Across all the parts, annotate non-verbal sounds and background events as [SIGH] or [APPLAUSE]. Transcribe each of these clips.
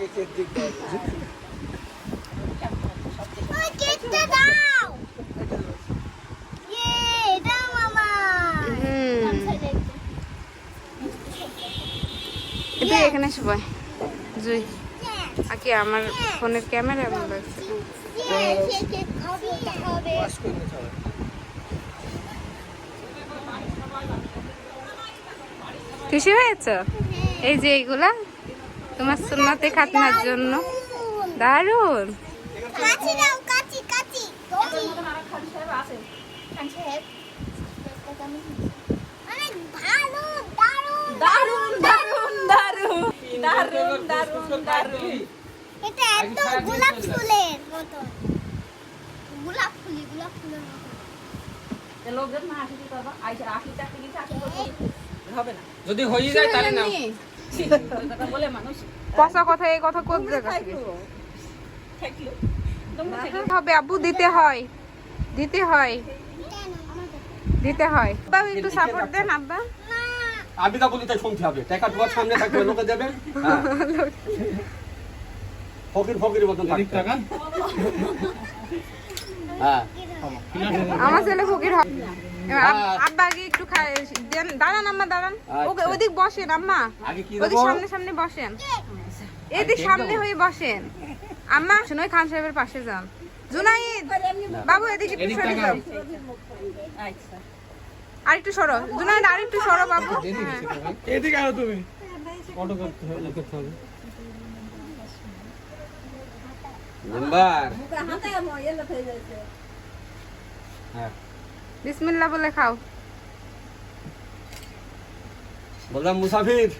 কেকের দিক দিয়ে ওই কেকটা দাও ইয়ে দাও মামা হুম এটা এখানে সবাই জুই আকি আমার ফোনের ক্যামেরা এমন লাগছে খুশি হয়েছ? এই যে এইগুলা? তোমার সুন্নাতে খাতনার জন্য। দারুণ কাচি দাও কাচি কাচি অনেক দারুণ দারুণ দারুণ দারুণ দারুণ দারুণ এটা একদম গোলাপ ফুলের মতো গোলাপ ফুলি গোলাপ ফুলের মতো লোকজন না আসি করবা আইসা আসি চাকরি দিতে আসি হবে না। যদি হয়ে যায় তাহলে পচা কথা এই কথা কোন থাকল হবে আব্বু দিতে হয়। দিতে হয়। দিতে হয়। আব্বা একটু সাপোর্ট দেন আব্বা। আমি তা বলি তাই শুনতে হবে। টাকা তোমার সামনে থাকবে লোকে দেবে। হ্যাঁ। ফকির ফকির মতন থাকতে হবে। হ্যাঁ। আমার ছেলে ফকির হবে। আব- আব্বা আগে একটু দাঁড়ান আম্মা দাঁড়ান। ওকে আচ্ছা। ওদিক বসেন আম্মা। ওদিক সামনে সামনে বসেন। এদিক সামনে হয়ে বসেন। আম্মা শুনোই খান সাহেবের পাশে যান। জুনাইদ বাবু এদিকে একটু সরে যাও। আচ্ছা আর একটু সরো জুনাইদ আর একটু সরো বাবু হ্যাঁ। এদিকে আনো তুমি। অটো করতে হবে করতে হবে। নাম্বার। হ্যাঁ বিসমিল্লাহ বলে খাও। বললাম মুসাফির।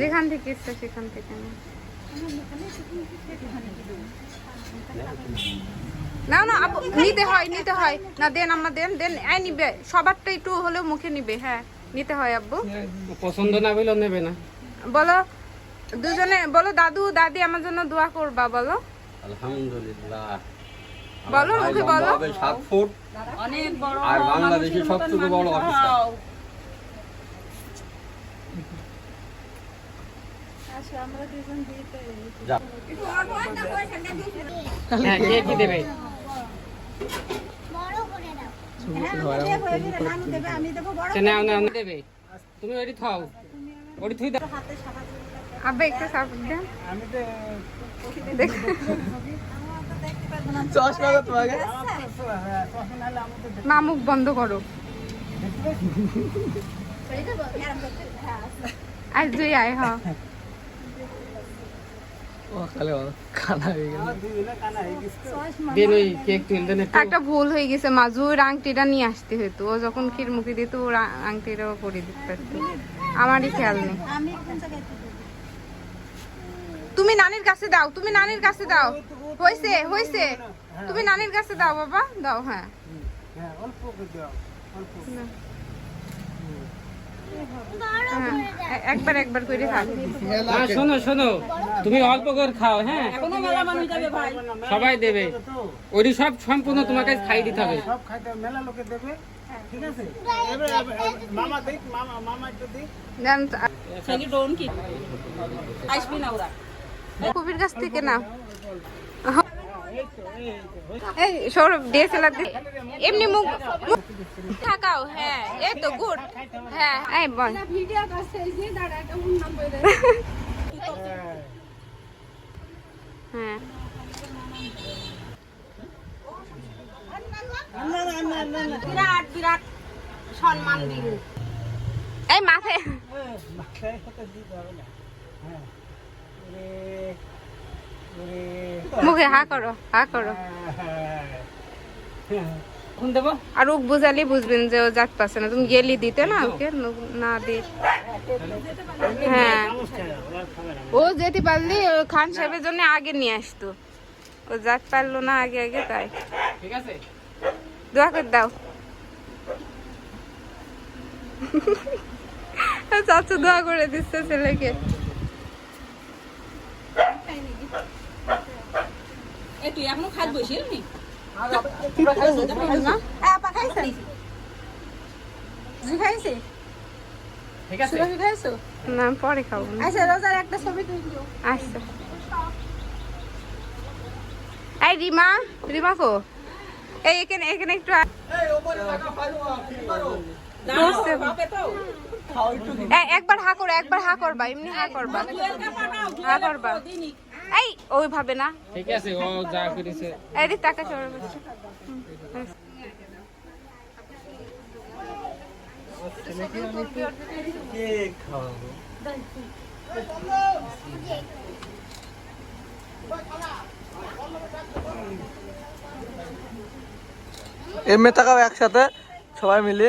যেখান থেকে ইচ্ছা সেখান থেকে না না আপু নিতে হয় নিতে হয়। না দেন আম্মা দেন দেন এই নিবে। সবারটা একটু হলেও মুখে নিবে হ্যাঁ নিতে হয় আব্বু। পছন্দ না হইলেও নেবে না। বলো দুজনে বলো দাদু দাদি আমার জন্য দোয়া করবা বলো। আলহামদুলিল্লাহ। বলো, মুখে বলো। হবে ফুট। অনেক বড় আর বড় অফিসার। হ্যাঁ তুমি ওইটি থাও। থুই দাও আব্বা একটু সাপোর্ট আমি তো দেখ। চশমা তো তোমাকে। মা বন্ধ করো। আর দুই আয় হ। হয়ে হয়ে একটু। ভুল হয়ে গেছে মাজুর আংটিটা নিয়ে আসতে হতো ও যখন ক্ষীর মুখে দিত ওর আংটিটাও করে দিতে পারতো। আমারই খেয়াল নেই। তুমি নানির কাছে দাও তুমি নানির কাছে দাও। হয়েছে হয়েছে তুমি নানির কাছে দাও বাবা দাও হ্যাঁ। হ্যাঁ অল্প করে দাও অল্প হ্যাঁ এ- একবার একবার করে খাও। শোনো শোনো। তুমি অল্প করে খাও হ্যাঁ। এখনও মেলা মানুষ যাবে ভাই। সবাই দেবে। তো ওইটি সব সম্পূর্ণ তোমাকে খাই দিতে হবে। সব খাইতে মেলা লোকে দেবে। ঠিক আছে? এবার এবার- মামা দেখ মামা মামা একটু দেখ। জান সেটি ডোন কি আসবি না ওরা। কবির কাছ থেকে না এই সৌরভ ডিএসএলআর এমনি মুখ মুখ- থাকাও হ্যাঁ এই তো গুড। হ্যাঁ এই বল। হ্যাঁ। বিরাট বিরাট। সম্মান এই মাথায় মাথায় দিতে হবে না হ্যাঁ ওরে ওরে মুখে হা করো হা করো। আর ওক বুঝালি বুঝবেন যে ও জাত পাচ্ছে না। তুমি গেলি দিতে না ওকে? না দি। হ্যাঁ। ও যেতে পারলি ও খান সাহেবের জন্য আগে নিয়ে আসতো। ও জাত পারল না আগে আগে তাই। ঠিক আছে। দোয়া করে দাও। [LAUGHS] চাচু দোয়া করে দিচ্ছে ছেলেকে। এখনও খাদ নি? না জি খাইছে? ঠিক আছে। না আমি পরে খাব। আচ্ছা রোজার একটা ছবি আচ্ছা। এই রিমা রিমা কো? এই এখানে এখানে একটু একবার হা করো একবার হা করবা এমনি হা করবা। হা করবা। এই ওইভাবে না? ঠিক আছে ও যা করেছে। এদিক টাকা চড়ে বসছে এমনি তাকাও একসাথে সবাই মিলে।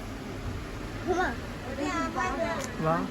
বাহ।